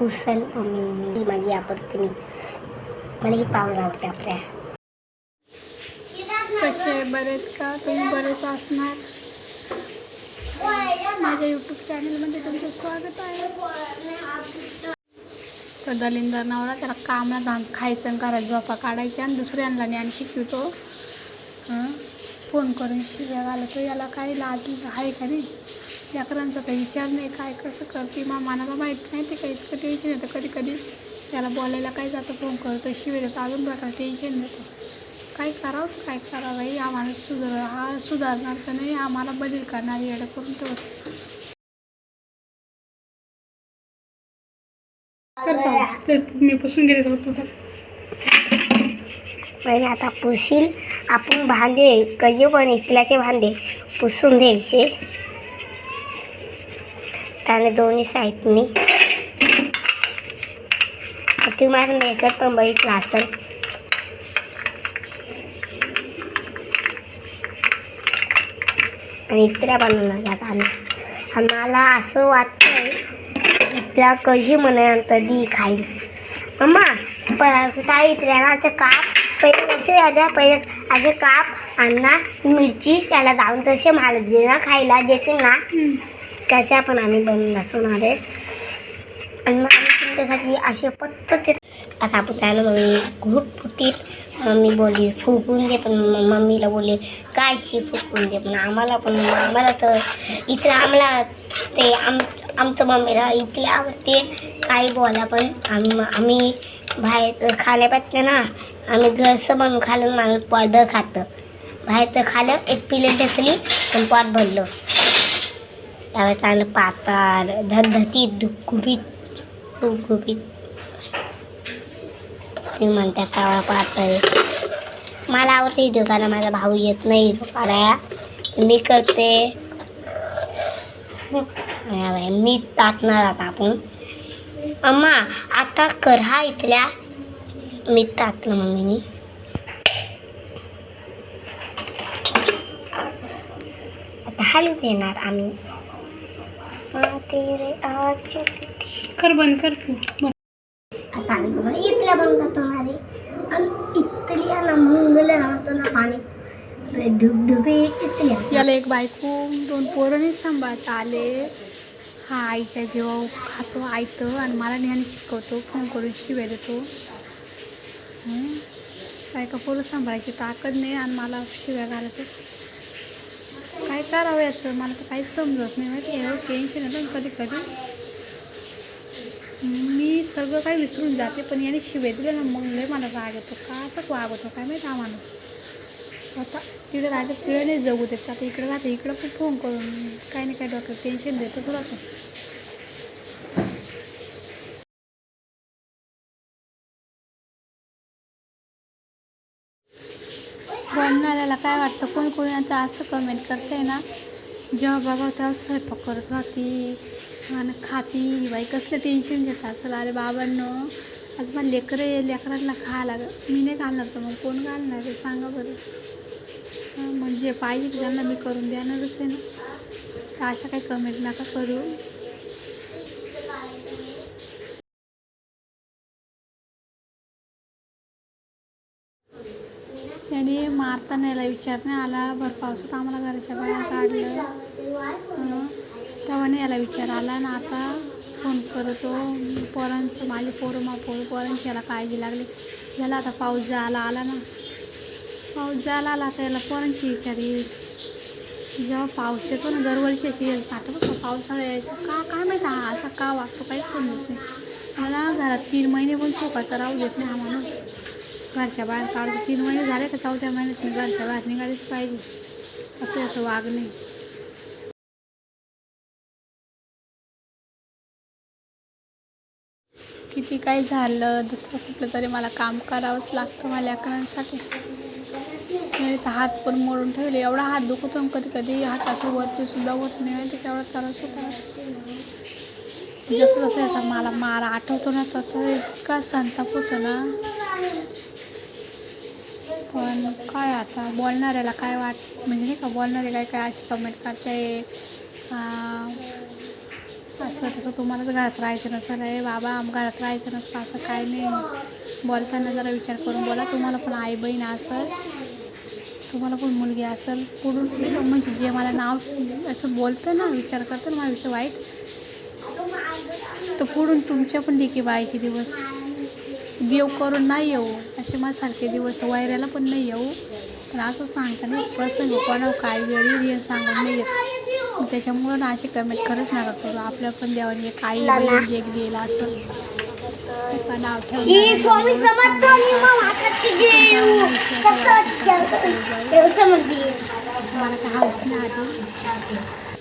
कुसल मम्मीनी माझी आवडते मी. मला ही पावडर आवडते आपल्या. कसे बरेच का? तुम्ही बरेच असणार? माझ्या यूट्यूब चॅनलमध्ये तुमचं स्वागत आहे. तर दलिंदर नवरा त्याला कामला घाम खायचं आणि घरात झोपा काढायच्या आणि दुसऱ्यांना आणि शिकवतो. फोन करून शिव्या घालतो. याला काही लाज आहे का नाही? लेकरांचा काही विचार नाही काय कसं करते मा मनाला माहीत नाही ते काही इतकं टेन्शन येतं. कधी कधी त्याला बोलायला काय जातं फोन करतो शिव्या देतो अजून प्रकार टेन्शन येतं. काय करावं काय करावं हे आम्हाला सुधार हा सुधारणार तर नाही आम्हाला बदल करणार येडं करून ठेवतो मी पुसून गेले पहिले आता पुशील आपण भांडे कधी पण इथल्याचे भांडे पुसून द्यायचे आणि दोन्ही साईडनी तुम्ही माझा मेकअप पण बघितला असेल. आणि इतरा बनवणार आम्ही. आम्हाला असं वाटतंय इतरा कशी म्हणतं दी खाईल. मम्मा प काय इतऱ्याचे काप पहिले कसे आल्या पहिले असे काप आणि मिरची त्याला लावून तसे मला दे ना खायला देते ना. कशा पण आम्ही बनवून दाखवणार आहे. आणि मग आम्ही तुमच्यासाठी असे पत्त आता आपण त्याला मम्मी घुट फुटीत मम्मी बोलली फुकून दे पण मम्मीला बोलले काय शी फुकून दे पण आम्हाला पण आम्हाला तर इथलं आम्हाला ते आम आमचं मम्मीला इथले आवडते काही बोला पण आम्ही आम्ही बाहेरचं खाण्यापेक्षा ना आम्ही घरचं बनवून खाल्लं माणूस पोटभर खातं. बाहेरचं खाल्लं एक पिलेट घेतली पण पोट भरलं. त्यावेळेस चांगलं पातार धनधतीत गुबीत गुबीत तुम्ही म्हणता कावळा पातळ मला आवडते व्हिडिओ काढा माझा भाऊ येत नाही व्हिडिओ मी करते. आणि मी तातणार आता आपण. अम्मा आता कर हा इथल्या. मी तातलं मम्मीनी. आता हलू देणार आम्ही. तेरे आज कर बंद कर तू बंद. आता आम्ही तुम्हाला इथल्या बनवत होणारे आणि इथल्या ना मुंगल्या राहतो ना पाणी. डुबडुबे इथल्या याला एक बायको दोन पोरंही सांभाळता आले. हा आईच्या जेव्हा खातो आयतं आणि मला ज्ञान शिकवतो फोन करून शिव्या देतो. हं? काय का पोरं सांभाळायची ताकद नाही आणि मला शिव्या घालतो. काय करावं याचं? मला तर काहीच समजत नाही माहिती एवढं टेन्शन येतं कधी कधी. मी सगळं काही विसरून जाते पण याने शिवे दिले ना मग लय मला राग येतो. का असं वागतो काय माहिती आम्हाला? आता तिकडे राहते तिकडे नाही जगू देत. आता इकडे राहते इकडं पण फोन करून काही नाही काय डॉक्टर टेन्शन देतच राहतो. उन्हाळ्याला काय वाटतं? कोण कोणी आता असं कमेंट करते ना जेव्हा बघावं तेव्हा स्वयंपाक करत राहती आणि खाती. बाई कसलं टेन्शन घेत असेल? अरे बाबांनो आज मला लेकरं आहे, लेकरांना खायला लाग मी नाही घालणार तर मग कोण घालणार आहे? सांगा बरं. म्हणजे पाहिजे त्यांना मी करून देणारच आहे ना. तर अशा काही कमेंट नका करू. मग आता न्यायला विचार नाही आला. भर पावसात आम्हाला घराच्या बाहेर काढलं. तेव्हा नाही याला विचार आला ना आता फोन करतो. पोरांचं माझे पोरं मा पोर पोरांची याला काळजी लागली. झाला आता पाऊस जायला आला ना. पाऊस जायला आला आता याला पोरांची विचार येईल. जेव्हा पाऊस येतो ना दरवर्षी अशी येईल. आता बघा पावसाळा यायचं. का काय माहिती हा असा का वाटतो काहीच समजत नाही. मला घरात तीन महिने पण सोपाचा राहू देत नाही हा माणूस. घरच्या बाहेर काढतो तीन महिने झाले का चौथ्या महिन्यात मी घरच्या बाहेर निघालीच पाहिजे. असं असं वागणे किती काही झालं दुःख कुठलं तरी मला काम करावंच लागतं माझ्या लेकरांसाठी. मी तर हात पण मोडून ठेवले. एवढा हात दुखतो कधी कधी हात असं वरती सुद्धा होत नाही माहिती केवढा त्रास होता. जसं जसं याचा मला मार आठवतो ना तसं इतका संताप होतो ना. पण काय आता बोलणाऱ्याला काय वाट म्हणजे नाही का बोलणारे काय काय अशी कमेंट करते असं तसं तुम्हालाच घरात राहायचं नसेल रे बाबा घरात राहायचं नसतं असं काय नाही. बोलताना जरा विचार करून बोला तुम्हाला पण आई बहीण असेल तुम्हाला पण मुलगी असेल पुढून म्हणजे जे मला नाव असं बोलतं ना विचार करतं ना माझ्याविषयी वाईट तर पुढून तुमच्या पण लेकी बाईचे दिवस. देव करून नाही येऊ. असे माझ्यासारखे दिवस तर वैऱ्याला पण नाही येऊ. पण असं सांगता नाही प्रसंग कोणावर काय वेळी हे सांगत नाही येत. त्याच्यामुळं ना अशी कमेंट खरंच नका करू. आपल्या पण देवाने बहीण एक दिला असं. नाव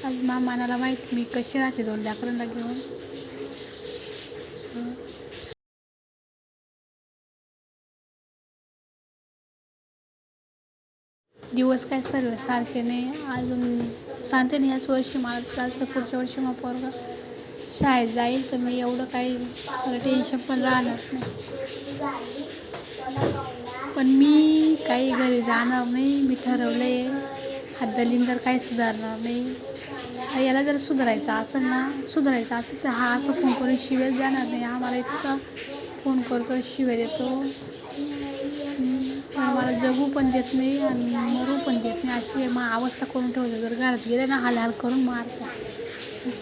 आज मा मनाला माहीत मी कशी राहते दोन लेकरांना घेऊन. दिवस काय सर्व सारखे नाही. अजून सांगते नाही याच वर्षी मला असं पुढच्या वर्षी मग पोरगा शाळेत जाईल तर मी एवढं काही मला टेन्शन पण राहणार नाही. पण मी काही घरी जाणार नाही मी ठरवलं आहे हात काही सुधारणार नाही. तर याला जर सुधारायचं असेल ना सुधारायचं असेल तर हा असं फोन करून शिवेच जाणार नाही. हा मला इतका फोन करतो शिवे देतो. पण मला जगू पण देत नाही आणि पण देत नाही. अशी मग अवस्था करून ठेवतो जर घरात गेले ना हाल हाल करून मारतो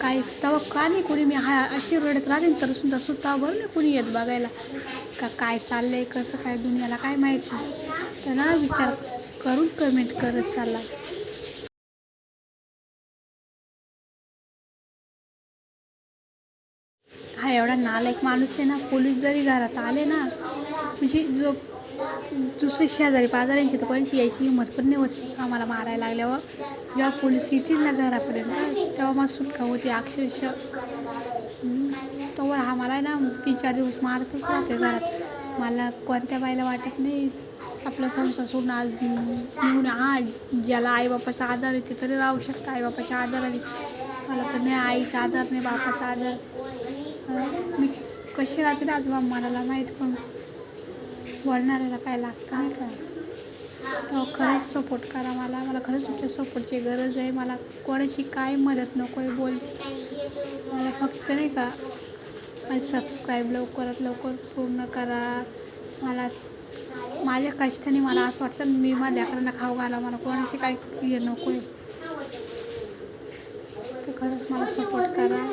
काही तवा का नाही कोणी? मी हा अशी रडत राहते तर सुद्धा सुद्धा बरं नाही कोणी येत बघायला. का काय चाललंय कसं काय दुनियाला काय माहिती तर ना विचार करून कमेंट करत चालला. हा एवढा नालायक माणूस आहे ना पोलीस जरी घरात आले ना म्हणजे जो दुसरी शेजारी पाजाऱ्यांची तर कोणाची यायची हिंमत पण नाही होती. आम्हाला मारायला लागल्यावर जेव्हा पोलीस येतील ना घरापर्यंत तेव्हा मग सुटका होती अक्षरशः. तोवर हा मला ना तीन चार दिवस मारतच राहते घरात. मला कोणत्या बाईला वाटत नाही आपला संसार सोडून आज निघून हा ज्याला आईबापाचा आधार आहे ते तरी राहू शकतं आईबापाच्या आधाराने मला तर नाही आईचा आधार नाही बापाचा आधार मी कशी राहते ना आजोबा मला माहीत पण बोलणाऱ्याला काय लागतं नाही का? तो खरंच सपोर्ट करा मला. मला खरंच तुमच्या सपोर्टची गरज आहे. मला कोणाची काय मदत नको आहे बोल. मला फक्त नाही का माझं सबस्क्राईब लवकरात लवकर पूर्ण करा. मला माझ्या कष्टाने मला असं वाटतं मी माझ्या लेकरांना खाऊ घाला. मला कोणाची काय हे नको आहे तर खरंच मला सपोर्ट करा.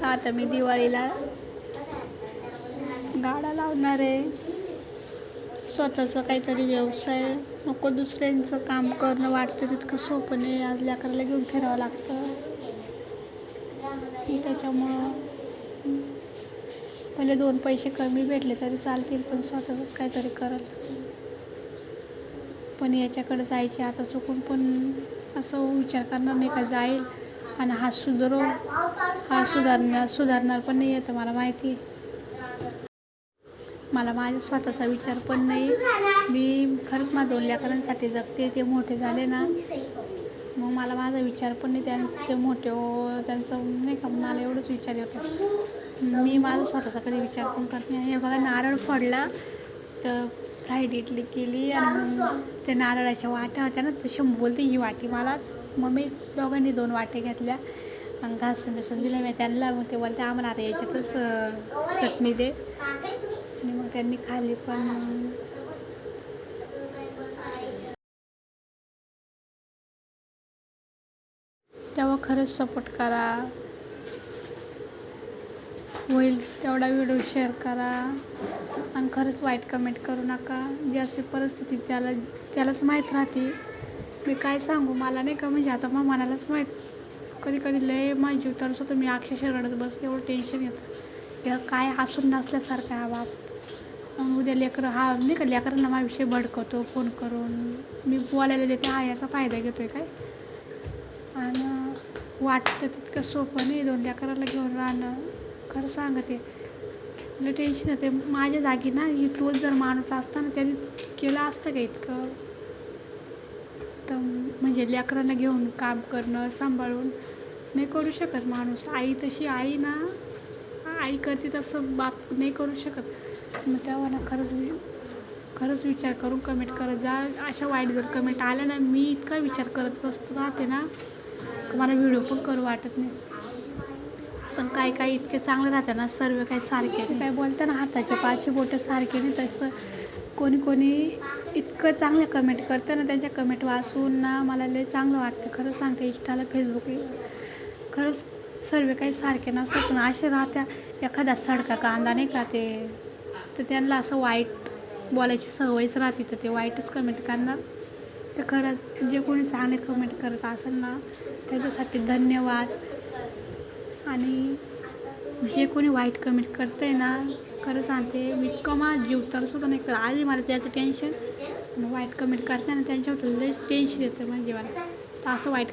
तर आता मी दिवाळीला? गाडा लावणार आहे. स्वतःचा काहीतरी व्यवसाय. नको दुसऱ्यांचं काम करणं वाटतं तितकं सोपं नाही. आज लेकराला घेऊन फिरावं लागतं. त्याच्यामुळं पहिले दोन पैसे कमी भेटले तरी चालतील पण स्वतःचंच काहीतरी करल. पण याच्याकडे जायचे आता चुकून पण असं विचार करणार नाही का? जाईल. आणि हा सुधारो हा सुधारणार सुधारणार पण नाही येतं मला माहिती मला माझ्या स्वतःचा विचार पण नाही. मी खरंच माझ्या दोन लेकरांसाठी जगते ते मोठे झाले ना. मग मला माझा विचार पण नाही त्यां ते मोठे हो त्यांचं नाही का मला एवढंच विचार येतो. मी माझा स्वतःचा कधी विचार पण करत नाही. हे बघा नारळ फोडला तर फ्राईड इडली केली आणि ते नारळाच्या वाट्या होत्या ना तशी बोलते ही वाटी मला. मग मी दोघांनी दोन वाटे घेतल्या. आणि घासून बिसून दिल्या. मी त्यांना मग ते बोलते आम्हाला आता याच्यातच चटणी दे. आणि मग त्यांनी खाल्ली पण. तेव्हा खरंच सपोर्ट करा. होईल तेवढा व्हिडिओ शेअर करा. आणि खरंच वाईट कमेंट करू नका. ज्याची परिस्थिती त्याला त्यालाच माहीत राहते. मी काय सांगू? मला नाही का म्हणजे आता मग मनालाच माहीत. कधी कधी लय माझी जीव तर मी अक्षरशः रडत बस एवढं टेन्शन येतं. या काय हसून नसल्यासारखं हा बाप. उद्या लेकरं हा नाही का लेकरांना माझ्याविषयी भडकवतो फोन करून. मी बोलायला देते हा याचा फायदा घेतो आहे काय? आणि वाटतं तितकं सोपं नाही. दोन लेकराला घेऊन राहणं. खरं सांगते मला टेन्शन येते. माझ्या जागी ना ही तोच जर माणूस असता ना त्याने केलं असतं का इतकं? तर म्हणजे लेकरांना घेऊन काम करणं सांभाळून नाही करू शकत माणूस. आई तशी आई ना आई करते तसं बाप नाही करू शकत. मग तेव्हा ना खरंच खरंच विचार करून कमेंट करत जा. अशा वाईट जर कमेंट आल्या ना मी इतका विचार करत बसत राहते ना मला व्हिडिओ पण करू वाटत नाही. पण काही काही इतके चांगले राहते ना सर्व काही सारखे. काय बोलते ना हाताच्या पाचशे बोटं सारखे नाही तसं कोणी कोणी इतकं चांगलं कमेंट करतं ना त्यांच्या कमेंट वाचून ना मला लय चांगलं वाटतं. खरंच सांगते इंस्टाला फेसबुकला खरंच सर्व काही सारखे नसतात पण असे राहत्या एखादा सडका कांदा नाही का ते तर त्यांना असं वाईट बोलायची सवयच राहते तर ते वाईटच कमेंट करणार. तर खरंच जे कोणी चांगले कमेंट करत असेल ना त्याच्यासाठी धन्यवाद. आणि जे कोणी वाईट कमेंट करतं आहे ना खरं सांगते मी कमा जीव तर सुद्धा नाही तर आधी मला त्याचं टेन्शन वाईट कमेंट करते आणि त्यांच्यावर लयच टेन्शन येतं म्हणजे मला तर असं वाईट